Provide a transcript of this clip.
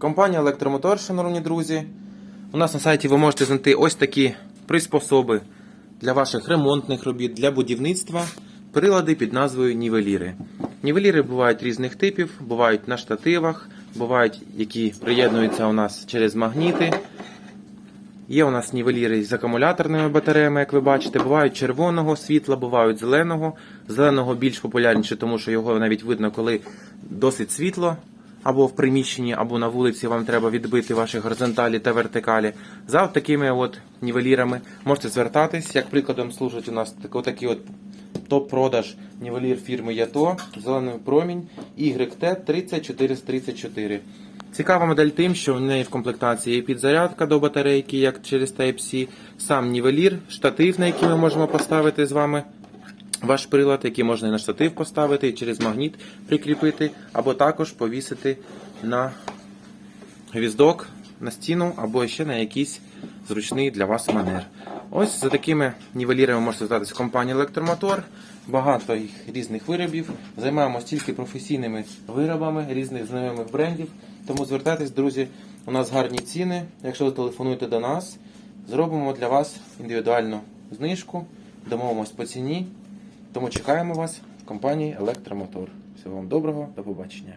Компанія Електромотор, шановні друзі. У нас на сайті ви можете знайти ось такі приспособи для ваших ремонтних робіт, для будівництва, прилади під назвою нівеліри. Нівеліри бувають різних типів, бувають на штативах, бувають, які приєднуються у нас через магніти. Є у нас нівеліри з акумуляторними батареями, як ви бачите. Бувають червоного світла, бувають зеленого. Зеленого більш популярніше, тому що його навіть видно, коли досить світло, або в приміщенні, або на вулиці вам треба відбити ваші горизонталі та вертикалі. За такими от нівелірами можете звертатись. Як прикладом служить у нас так- отакий от топ-продаж нівелір фірми Ято, зелений промінь YT 30434. Цікава модель тим, що в неї в комплектації є підзарядка до батарейки, як через Type-C, сам нівелір, штатив, на який ми можемо поставити з вами ваш прилад, який можна і на штатив поставити, і через магніт прикріпити, або також повісити на гвіздок на стіну, або ще на якийсь зручний для вас манер. Ось за такими нівелірами можете звертатися в компанію Електромотор. Багато їх різних виробів. Займаємося тільки професійними виробами різних знайомих брендів. Тому звертайтесь, друзі, у нас гарні ціни. Якщо ви телефонуєте до нас, зробимо для вас індивідуальну знижку, домовимось по ціні. Тому чекаємо вас в компанії Електромотор. Всього вам доброго, до побачення.